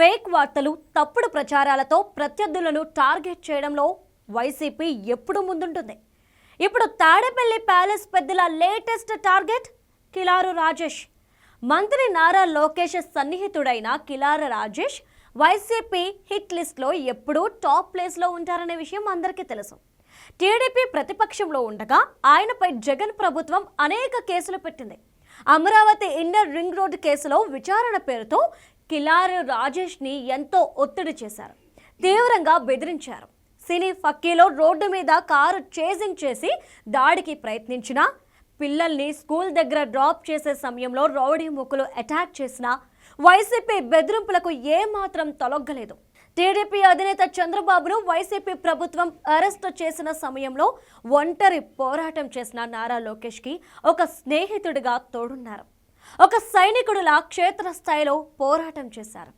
Fake వార్తలు తప్పుడు ప్రచారాలతో ప్రత్యర్థులను టార్గెట్ చేయడంలో వైసీపీ ఎప్పుడు ముందుంటుంది. ఇప్పుడు తాడేపల్లి ప్యాలెస్ పెద్దల లేటెస్ట్ టార్గెట్? కిలారు రాజేష్. మంత్రి నారా లోకేష్ సన్నిహితుడైన కిలార రాజేష్ వైసీపీ హిట్ లిస్ట్లో ఎప్పుడూ టాప్ ప్లేస్లో ఉంటారనే విషయం అందరికీ తెలుసు. టీడీపీ ప్రతిపక్షంలో ఉండగా ఆయనపై జగన్ ప్రభుత్వం అనేక కేసులు పెట్టింది. అమరావతి ఇన్నర్ రింగ్ రోడ్డు కేసులో విచారణ పేరుతో కిలారు రాజేష్ని ఎంతో ఒత్తిడి చేశారు. తీవ్రంగా బెదిరించారు. సినీ ఫక్కీలో రోడ్డు మీద కారు చేజింగ్ చేసి దాడికి ప్రయత్నించిన పిల్లల్ని స్కూల్ దగ్గర డ్రాప్ చేసే సమయంలో రౌడీ ముక్కులు అటాక్ చేసినా వైసీపీ బెదిరింపులకు ఏమాత్రం తొలగ్గలేదు. టీడీపీ అధినేత చంద్రబాబును వైసీపీ ప్రభుత్వం అరెస్ట్ చేసిన సమయంలో ఒంటరి పోరాటం చేసిన నారా లోకేష్కి ఒక స్నేహితుడిగా తోడున్నారు. ఒక సైనికుడిలా క్షేత్రస్థాయిలో పోరాటం చేశారు.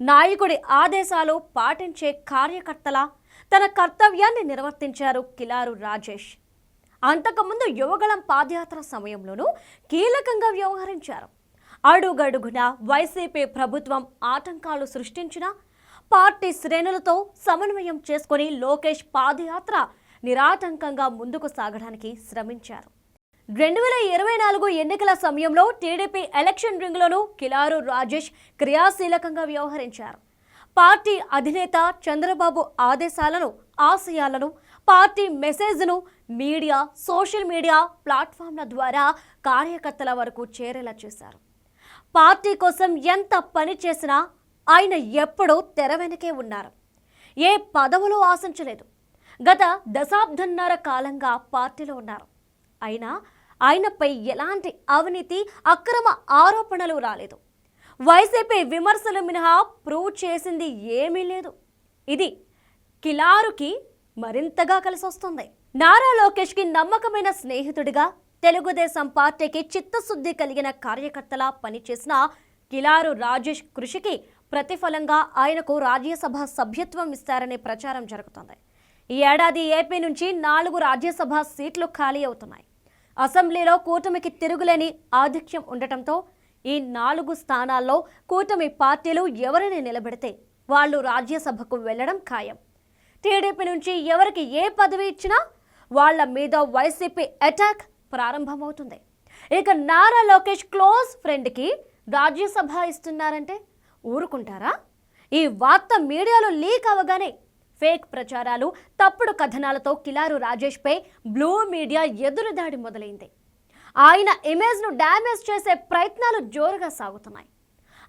నాయకుడి ఆదేశాలు పాటించే కార్యకర్తలా తన కర్తవ్యాన్ని నిర్వర్తించారు కిలారు రాజేష్. అంతకుముందు యువగళం పాదయాత్ర సమయంలోనూ కీలకంగా వ్యవహరించారు. అడుగడుగున వైసీపీ ప్రభుత్వం ఆటంకాలు సృష్టించిన పార్టీ శ్రేణులతో సమన్వయం చేసుకొని లోకేష్ పాదయాత్ర నిరాటంకంగా ముందుకు సాగడానికి శ్రమించారు. రెండు వేల ఇరవై నాలుగు ఎన్నికల సమయంలో టీడీపీ ఎలక్షన్ రింగ్లోనూ కిలారు రాజేష్ క్రియాశీలకంగా వ్యవహరించారు. పార్టీ అధినేత చంద్రబాబు ఆదేశాలను ఆశయాలను పార్టీ మెసేజ్ను మీడియా సోషల్ మీడియా ప్లాట్ఫామ్ల ద్వారా కార్యకర్తల వరకు చేరేలా చేశారు. పార్టీ కోసం ఎంత పని చేసినా ఆయన ఎప్పుడూ తెర వెనకే ఉన్నారు. ఏ పదవులు ఆశించలేదు. గత దశాబ్దన్నర కాలంగా పార్టీలో ఉన్నారు. అయినా ఆయనపై ఎలాంటి అవినీతి అక్రమ ఆరోపణలు రాలేదు. వైసీపీ విమర్శలు మినహా ప్రూవ్ చేసింది ఏమీ లేదు. ఇది కిలారుకి మరింతగా కలిసొస్తుంది. నారా లోకేష్కి నమ్మకమైన స్నేహితుడిగా తెలుగుదేశం పార్టీకి చిత్తశుద్ధి కలిగిన కార్యకర్తలా పనిచేసిన కిలారు రాజేష్ కృషికి ప్రతిఫలంగా ఆయనకు రాజ్యసభ సభ్యత్వం ఇస్తారనే ప్రచారం జరుగుతోంది. ఈ ఏడాది ఏపీ నుంచి నాలుగు రాజ్యసభ సీట్లు ఖాళీ అవుతున్నాయి. అసెంబ్లీలో కూటమికి తిరుగులేని ఆధిక్యం ఉండటంతో ఈ నాలుగు స్థానాల్లో కూటమి పార్టీలు ఎవరిని నిలబెడితే వాళ్ళు రాజ్యసభకు వెళ్ళడం ఖాయం. టీడీపీ నుంచి ఎవరికి ఏ పదవి ఇచ్చినా వాళ్ళ మీద వైసీపీ అటాక్ ప్రారంభమవుతుంది. ఇక నారా లోకేష్ క్లోజ్ ఫ్రెండ్కి రాజ్యసభ ఇస్తున్నారంటే ఊరుకుంటారా? ఈ వార్త మీడియాలో లీక్ అవగానే ఫేక్ ప్రచారాలు తప్పుడు కథనాలతో కిలారు రాజేష్పై బ్లూ మీడియా ఎదురుదాడి మొదలైంది. ఆయన ఇమేజ్ను డ్యామేజ్ చేసే ప్రయత్నాలు జోరుగా సాగుతున్నాయి.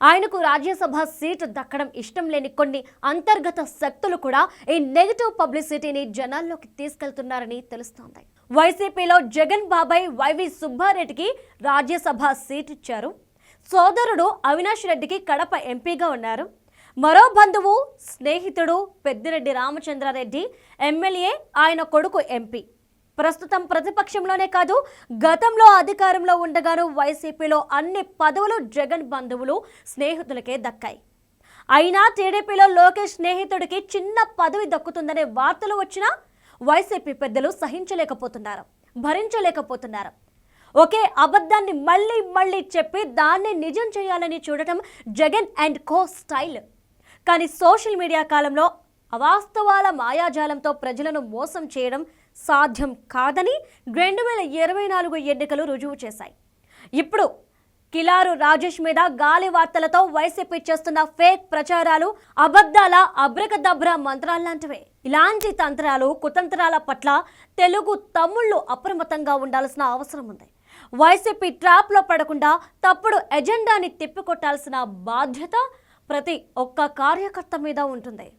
ఆయనకు రాజ్యసభ సీటు దక్కడం ఇష్టం లేని కొన్ని అంతర్గత శక్తులు కూడా ఈ నెగిటివ్ పబ్లిసిటీని జనాల్లోకి తీసుకెళ్తున్నారని తెలుస్తోంది. వైసీపీలో జగన్ బాబాయ్ వైవి సుబ్బారెడ్డికి రాజ్యసభ సీట్ ఇచ్చారు. సోదరుడు అవినాష్ రెడ్డికి కడప ఎంపీగా ఉన్నారు. మరో బంధువు స్నేహితుడు పెద్దిరెడ్డి రామచంద్రారెడ్డి ఎమ్మెల్యే ఆయన కొడుకు ఎంపీ. ప్రస్తుతం ప్రతిపక్షంలోనే కాదు గతంలో అధికారంలో ఉండగాను వైసీపీలో అన్ని పదవులు జగన్ బంధువులు స్నేహితులకే దక్కాయి. అయినా టీడీపీలో లోకేష్ స్నేహితుడికి చిన్న పదవి దక్కుతుందనే వార్తలు వచ్చినా వైసీపీ పెద్దలు సహించలేకపోతున్నారు భరించలేకపోతున్నారు. ఒకే అబద్ధాన్ని మళ్ళీ మళ్ళీ చెప్పి దాన్ని నిజం చేయాలని చూడటం జగన్ అండ్ కో స్టైల్. కానీ సోషల్ మీడియా కాలంలో అవాస్తవాల మాయాజాలంతో ప్రజలను మోసం చేయడం సాధ్యం కాదని రెండు వేల ఇరవై నాలుగు ఎన్నికలు రుజువు చేశాయి. ఇప్పుడు కిలారు రాజేష్ మీద గాలి వార్తలతో వైసీపీ చేస్తున్న ఫేక్ ప్రచారాలు అబద్ధాల అబ్రకదబ్ర మంత్రాల్లాంటివే. ఇలాంటి తంత్రాలు కుతంత్రాల పట్ల తెలుగు తమ్ముళ్ళు అప్రమత్తంగా ఉండాల్సిన అవసరం ఉంది. వైసీపీ ట్రాప్లో పడకుండా తప్పుడు ఎజెండాని తిప్పికొట్టాల్సిన బాధ్యత ప్రతి ఒక్క కార్యకర్త మీద ఉంటుంది.